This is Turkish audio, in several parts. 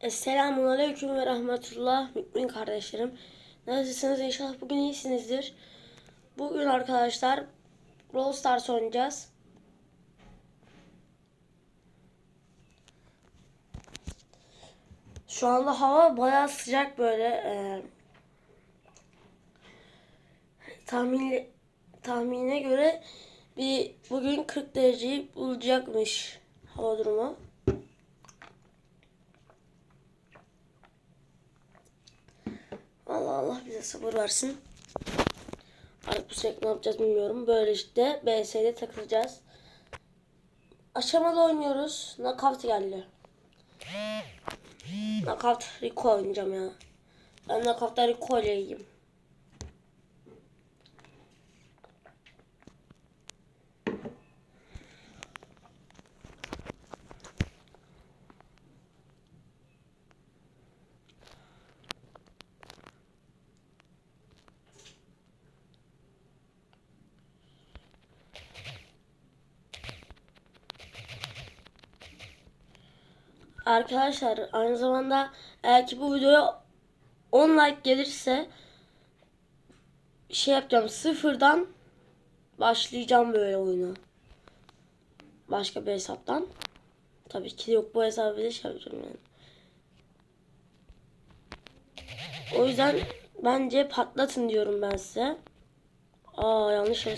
Esselamun Aleyküm ve Rahmetullah mümin kardeşlerim. Nasılsınız? İnşallah bugün iyisinizdir. Bugün arkadaşlar Brawl Stars oynayacağız. Şu anda hava bayağı sıcak böyle. Ee, tahmin tahmine göre bir bugün 40 dereceyi bulacakmış hava durumu. Allah Allah bize sabır versin. Artık bu sürekli ne yapacağız bilmiyorum. Böyle işte BS'de takılacağız. Aşamalı oynuyoruz. Knockout geldi. Knockout Rico oynayacağım ya. Ben Knockout'ta Rico ile iyiyim. Arkadaşlar aynı zamanda eğer ki bu videoya 10 like gelirse şey yapacağım sıfırdan başlayacağım böyle oyunu. Başka bir hesaptan. Tabii ki yok bu hesabı bile şey yapacağım yani. O yüzden bence patlatın diyorum ben size. Aa yanlış yere.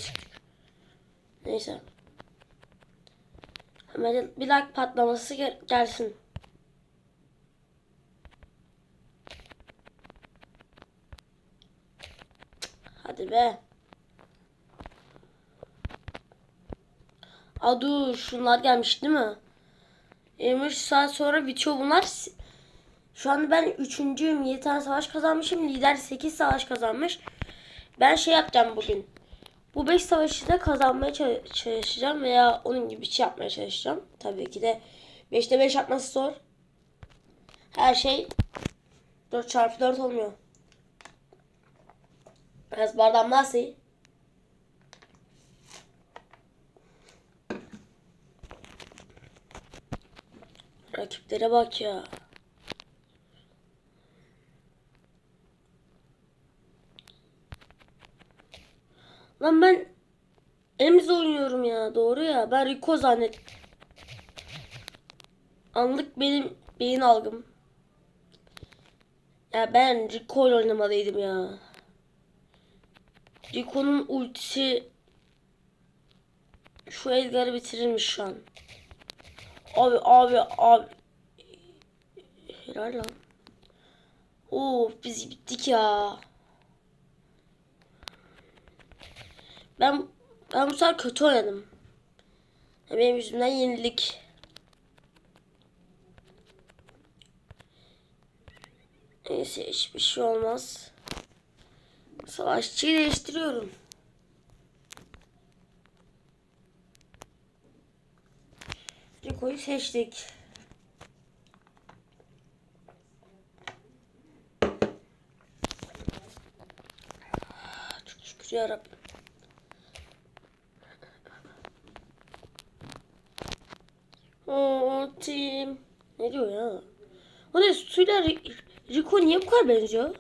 Neyse. Hemen bir like patlaması gel- gelsin. Hadi be. Dur şunlar gelmiş değil mi? 23 saat sonra bitiyor bunlar. Şu an ben üçüncüyüm. 7 tane savaş kazanmışım. Lider 8 savaş kazanmış. Ben şey yapacağım bugün. Bu 5 savaşı da kazanmaya çalış- çalışacağım veya onun gibi bir şey yapmaya çalışacağım. Tabii ki de 5'te 5 yapması zor. Her şey 4 çarpı 4 olmuyor. Biraz bardağım nasıl? Rakiplere bak ya. Lan ben Ems oynuyorum ya. Doğru ya. Ben Rico zannet. Anlık benim beyin algım. Ya ben Rico oynamalıydım ya. Rico'nun ultisi şu Edgar'ı bitirirmiş şu an. Abi abi abi. Helal lan. Oo biz bittik ya. Ben ben bu sefer kötü oynadım. Benim yüzümden yenilik. Neyse hiçbir şey olmaz. Savaşçıyı değiştiriyorum. Rico'yu seçtik. Çok şükür yarabbim. Oo, team. Ne diyor ya? O ne suyla Ri- Rico niye bu kadar benziyor?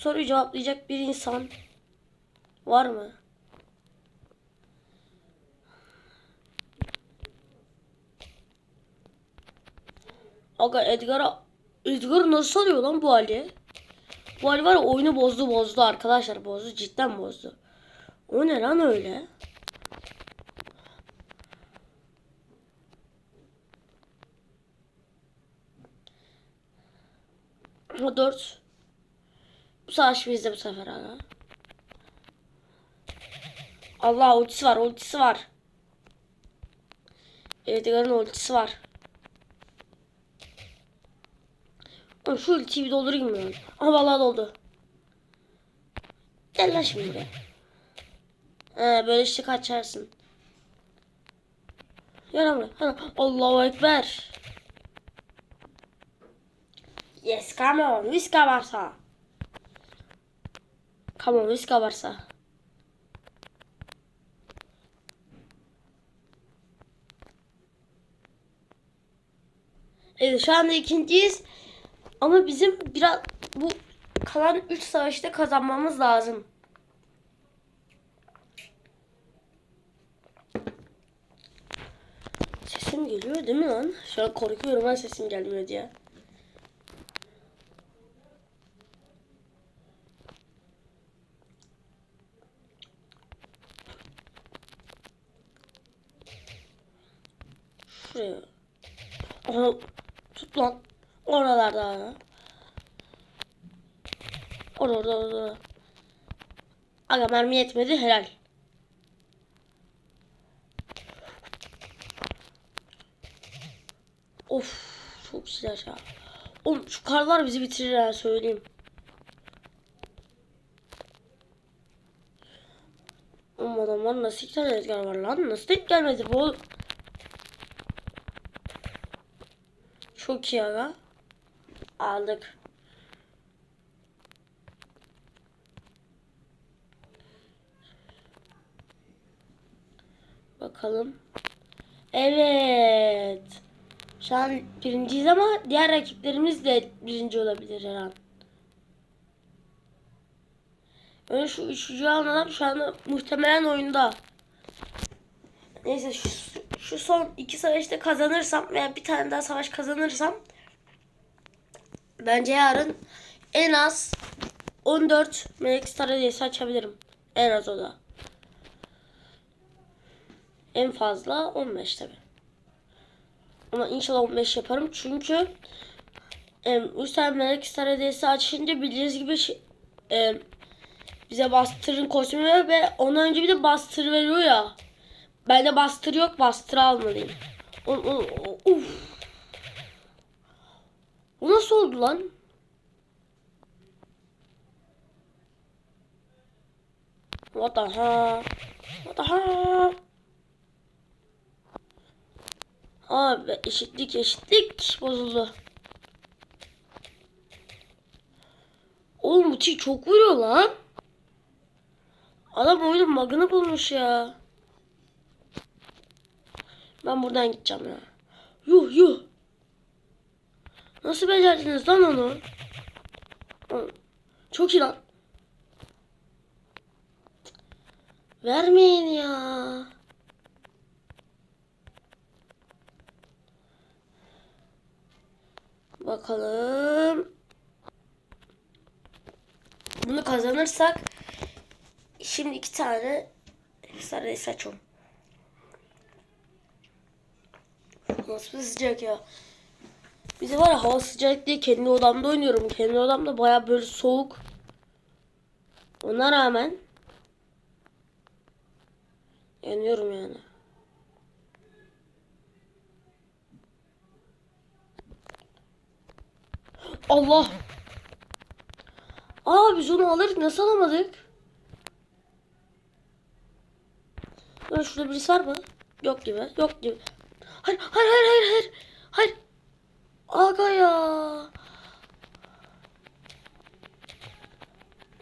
Soruyu cevaplayacak bir insan var mı? Aga Edgar'a Edgar nasıl alıyor lan bu hali? Bu hali var ya oyunu bozdu bozdu arkadaşlar bozdu cidden bozdu. O ne lan öyle? Ama 4. Bu savaş bizde bu sefer aga. Allah ultisi var ultisi var. Edgar'ın ultisi var. Oğlum şu ultiyi bir doldurayım ben? Aha vallahi doldu. Gel lan şimdi buraya. He böyle işte kaçarsın. Hadi. Allahu Ekber. Yes, come on. Viska varsa. Come on, viska varsa. Evet şu anda ikinciyiz. Ama bizim biraz bu kalan 3 savaşta kazanmamız lazım. Sesim geliyor değil mi lan? Şu an korkuyorum ben sesim gelmiyor diye. Şuraya. Aha, tut lan. Oralarda. Orada orada orada. Aga mermi yetmedi helal. Of çok güzel ya. Oğlum şu karlar bizi bitirir ha söyleyeyim. Oğlum adamlar nasıl iki tane var lan? Nasıl denk gelmedi bu? Çok iyi aga. Aldık. Bakalım. Evet. Şu an birinciyiz ama diğer rakiplerimiz de birinci olabilir her an. Öyle şu üçüncü alan şu anda muhtemelen oyunda. Neyse şu, şu son iki savaşta kazanırsam veya bir tane daha savaş kazanırsam bence yarın en az 14 Melek Star açabilirim. En az o da. En fazla 15 tabi. Ama inşallah 15 yaparım çünkü e, 3 tane Melek Star açınca bildiğiniz gibi e, bize Buster'ın kostümü ve ondan önce bir de Buster veriyor ya. Bende Buster yok. Buster almalıyım. O, uf. O nasıl oldu lan? What the heck? What the heck? Abi eşitlik eşitlik bozuldu. Oğlum çok vuruyor lan. Adam oyunun bug'ını bulmuş ya. Ben buradan gideceğim ya. Yuh yuh. Nasıl becerdiniz lan onu? Çok iyi lan. Vermeyin ya. Bakalım. Bunu kazanırsak şimdi iki tane sarı saçım. Nasıl sıcak ya. Bize var ya hava sıcak diye kendi odamda oynuyorum. Kendi odamda baya böyle soğuk. Ona rağmen yanıyorum yani. Allah. Aa biz onu alırdık. Nasıl alamadık? Ya şurada birisi var mı? Yok gibi. Yok gibi. Hayır hayır hayır hayır hayır. Aga ya.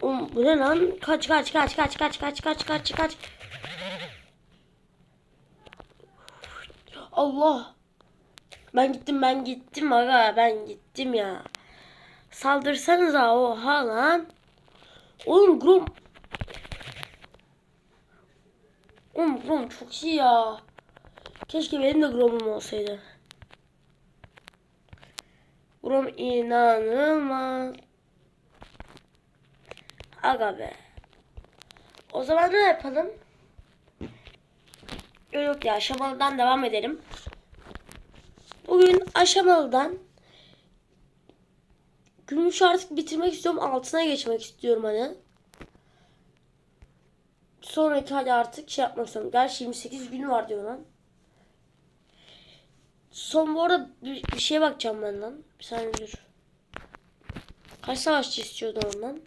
Oğlum bu ne lan? Kaç kaç kaç kaç kaç kaç kaç kaç kaç. Allah. Ben gittim ben gittim aga ben gittim ya. Saldırsanıza oha lan. Oğlum Grom. Oğlum Grom çok iyi ya. Keşke benim de Grom'um olsaydı. Grom inanılmaz. Aga be. O zaman ne yapalım? Yok yok ya aşamalıdan devam edelim. Bugün aşamalıdan gümüş artık bitirmek istiyorum. Altına geçmek istiyorum hani. Sonraki hadi artık şey yapmak istiyorum. Gerçi 28 günü var diyor lan. Son bu arada bir, bir şeye bakacağım ben lan. Bir saniye dur. Kaç savaşçı istiyordu ondan?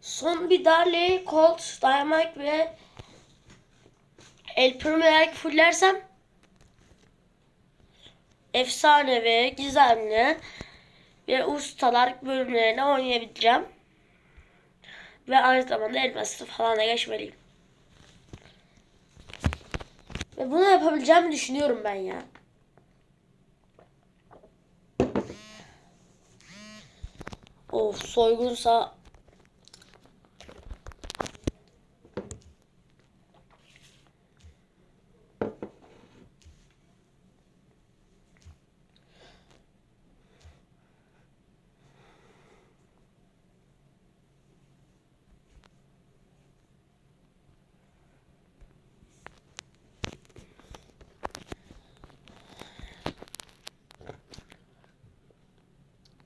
Son bir Darley, Colt, Dynamite ve El Primo eğer fullersem efsane ve gizemli ve ustalar bölümlerini oynayabileceğim. Ve aynı zamanda elmaslı falan da geçmeliyim. Ve bunu yapabileceğimi düşünüyorum ben ya. Of soygunsa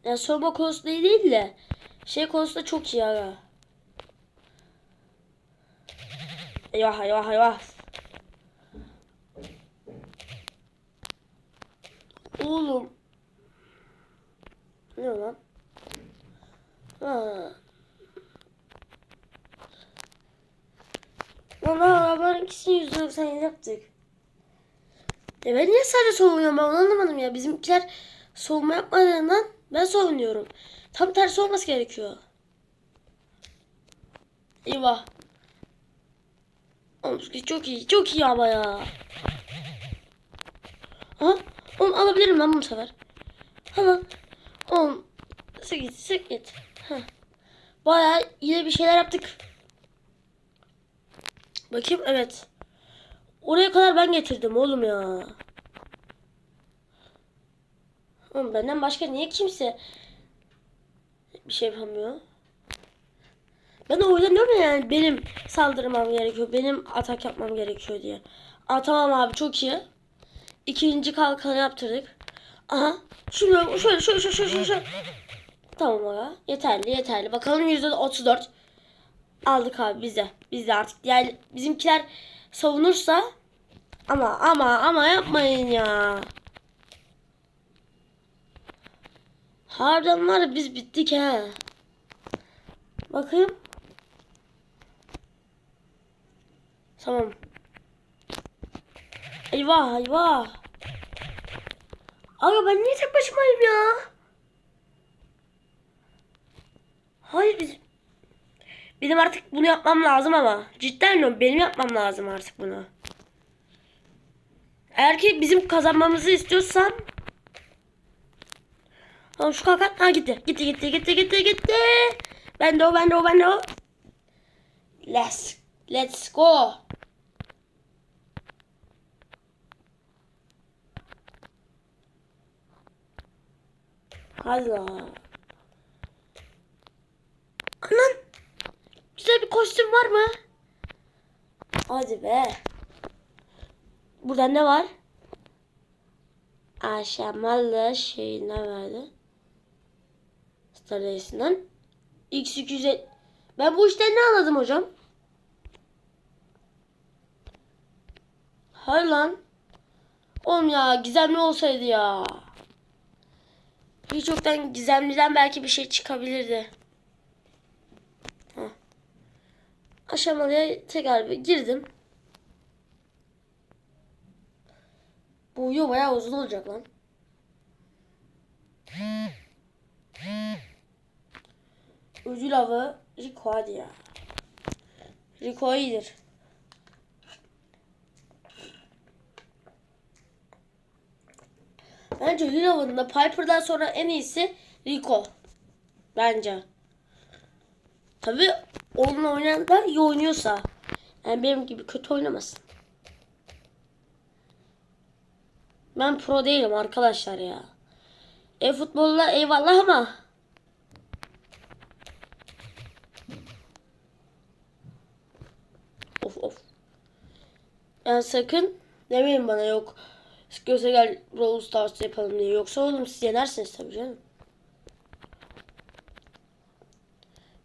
Yani sorma konusunda iyi değil de şey konusunda çok iyi aga. Eyvah eyvah eyvah. Oğlum. Ne lan? Ha. Lan arabaların ikisini yüzde sen yaptık. E ben niye sadece savunuyorum ben anlamadım ya. Bizimkiler savunma yapmadığından ben savunuyorum. Tam tersi olması gerekiyor. Eyvah. Oğlum çok iyi. Çok iyi ama ya. Ha? Oğlum alabilirim ben bu sefer. Hemen. Oğlum. Sık git sık git. Heh. Bayağı yine bir şeyler yaptık. Bakayım evet. Oraya kadar ben getirdim oğlum ya. Oğlum benden başka niye kimse bir şey yapamıyor? Ben de oynanıyorum ya yani benim saldırmam gerekiyor. Benim atak yapmam gerekiyor diye. Aa tamam abi çok iyi. İkinci kalkanı yaptırdık. Aha. Şunu şöyle şöyle şöyle şöyle şöyle. Tamam aga. Yeterli yeterli. Bakalım yüzde otuz dört. Aldık abi bize. Biz de artık diğer bizimkiler savunursa ama ama ama yapmayın ya. Harbiden var biz bittik he. Bakayım. Tamam. Eyvah eyvah. Aga ben niye tek başımayım ya? Hayır biz... Benim artık bunu yapmam lazım ama. Cidden diyorum benim yapmam lazım artık bunu. Eğer ki bizim kazanmamızı istiyorsam Tamam şu kalkan. Ha gitti. Gitti gitti gitti gitti gitti. Ben de o ben de o ben de o. Let's let's go. Hadi. Anan. Güzel bir kostüm var mı? Hadi be. Burada ne var? Aşamalı şey ne verdi? Race'den. X250. Ben bu işten ne anladım hocam? Hayır lan. Oğlum ya gizemli olsaydı ya. Hiç yoktan gizemliden belki bir şey çıkabilirdi. Heh. Aşamalıya tekrar girdim. Bu video bayağı uzun olacak lan. Ödül avı Rico hadi ya. Rico iyidir. Bence ödül avında Piper'dan sonra en iyisi Rico. Bence. Tabi onunla oynayan da iyi oynuyorsa. Yani benim gibi kötü oynamasın. Ben pro değilim arkadaşlar ya. E futbolla eyvallah ama Of. Yani sakın demeyin bana yok. Göze gel Brawl Stars yapalım diye. Yoksa oğlum siz yenersiniz tabii canım.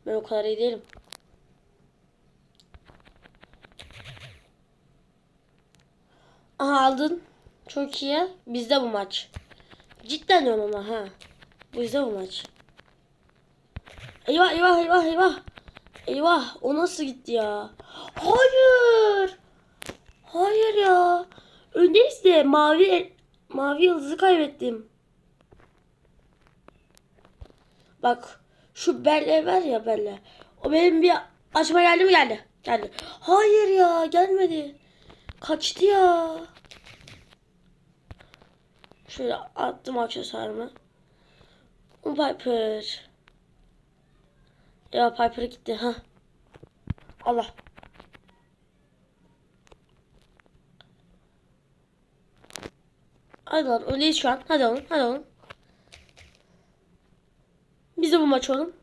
Ben o kadar iyi değilim. Aha aldın. Çok iyi. Bizde bu maç. Cidden diyorum ama ha. Bizde bu maç. Eyvah eyvah eyvah eyvah. Eyvah o nasıl gitti ya? Hayır. Hayır ya. Öndeyiz de mavi mavi yıldızı kaybettim. Bak şu Belle var ya Belle. O benim bir açma geldi mi geldi. Geldi. Hayır ya gelmedi. Kaçtı ya. Şöyle attım aksesuarımı. Piper. Ya Piper'a gitti. Ha. Allah. Hadi lan öyleyiz şu an. Hadi oğlum. Hadi oğlum. Biz de bu maç oğlum.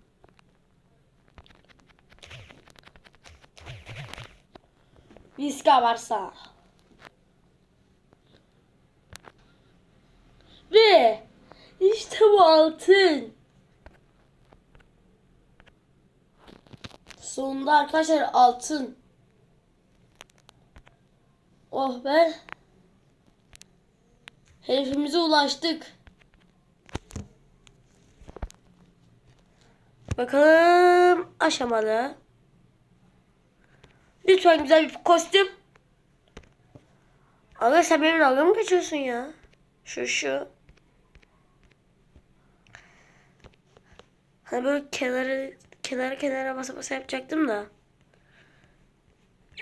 Viska varsa. Ve işte bu altın. Sonunda arkadaşlar altın. Oh be. Hedefimize ulaştık. Bakalım aşamalı. Lütfen güzel bir kostüm. Aga sen benim dalga mı geçiyorsun ya? Şu şu. Hani böyle kenarı kenara kenara basa basa yapacaktım da.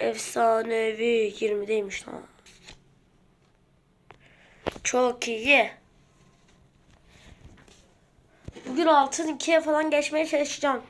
Efsanevi 20'deymiş lan. Çok iyi. Bugün altın ikiye falan geçmeye çalışacağım.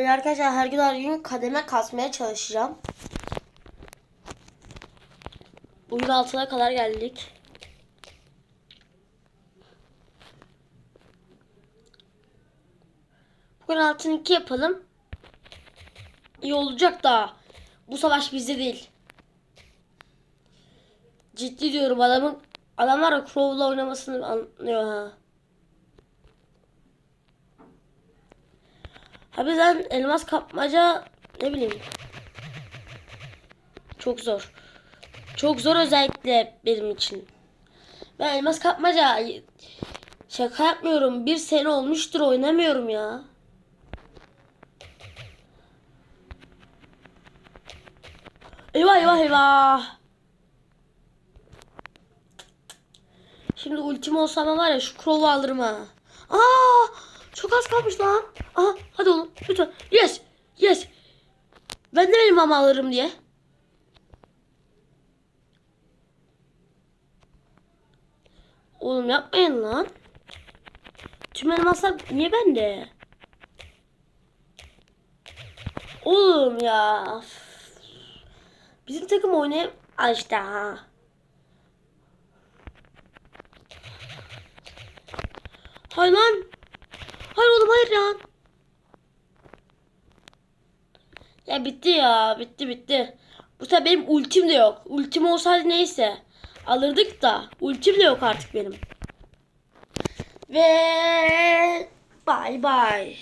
Böyle arkadaşlar her gün her gün kademe kasmaya çalışacağım. Bugün altına kadar geldik. Bugün altın iki yapalım. İyi olacak da bu savaş bizde değil. Ciddi diyorum adamın adam var ya Crow'la oynamasını anlıyor ha. Abi sen elmas kapmaca ne bileyim. Çok zor. Çok zor özellikle benim için. Ben elmas kapmaca şaka yapmıyorum. Bir sene olmuştur oynamıyorum ya. Eyvah eyvah eyvah. Şimdi ultim olsa ben var ya şu Crow'u alırım ha. Aa! Çok az kalmış lan. Aha hadi oğlum lütfen. Yes. Yes. Ben de benim mama alırım diye. Oğlum yapmayın lan. Tüm elmaslar niye bende? Oğlum ya. Bizim takım oynayıp Ay işte ha. Hay lan. Ya. Ya bitti ya. Bitti bitti. Bu sefer benim ultim de yok. Ultim olsaydı neyse. Alırdık da. Ultim de yok artık benim. Ve bay bay.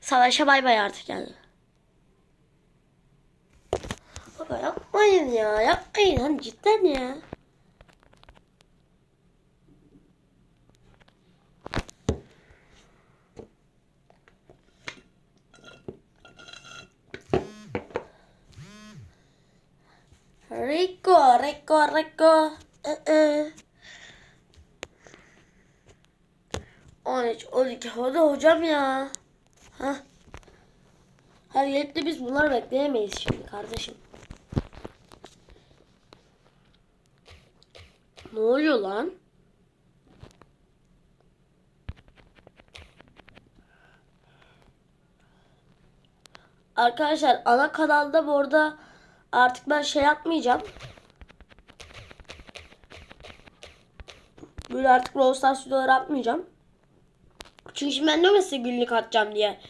Savaşa bay bay artık yani. Baba yapmayın ya. Yapmayın. Hani cidden ya. Rico, Rico, Rico. Ee, ee. 13, 12. Hadi hocam ya. Ha? Her yerde biz bunları bekleyemeyiz şimdi kardeşim. Ne oluyor lan? Arkadaşlar ana kanalda bu arada artık ben şey yapmayacağım. Böyle artık Brawl Stars atmayacağım. Çünkü şimdi ben de size günlük atacağım diye.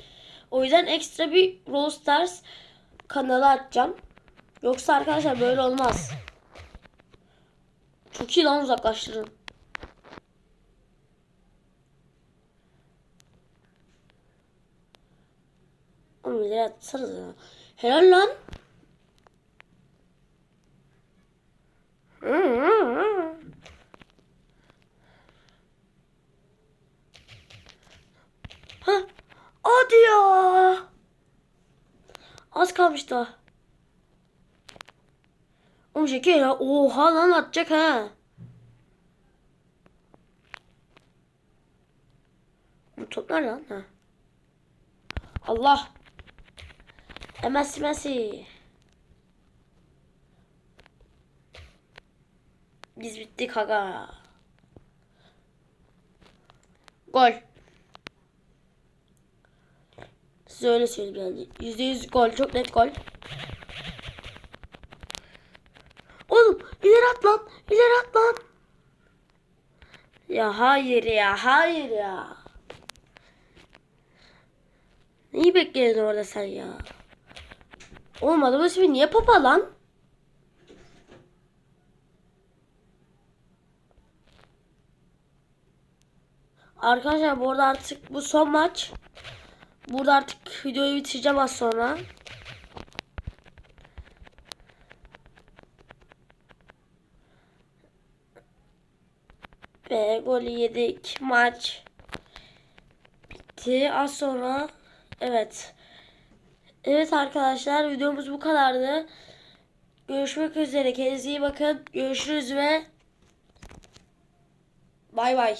O yüzden ekstra bir Brawl Stars kanalı açacağım. Yoksa arkadaşlar böyle olmaz. Çok iyi lan uzaklaştırın. Oğlum ileri atsanıza. Helal lan. Ha, hadi ya. Az kalmış. Oğlum Jackie ya. Oha lan atacak ha. Bu top lan? Ha. Allah. Messi Messi. Biz bittik aga. Gol. Size öyle söyleyeyim yani. Yüzde yüz gol. Çok net gol. Oğlum ileri at lan. İleri at lan. Ya hayır ya. Hayır ya. Neyi bekledin orada sen ya? Oğlum adamın ismi niye papa lan? Arkadaşlar bu arada artık bu son maç. Burada artık videoyu bitireceğim az sonra. Ve golü yedik. Maç bitti. Az sonra evet. Evet arkadaşlar videomuz bu kadardı. Görüşmek üzere. Kendinize iyi bakın. Görüşürüz ve bay bay.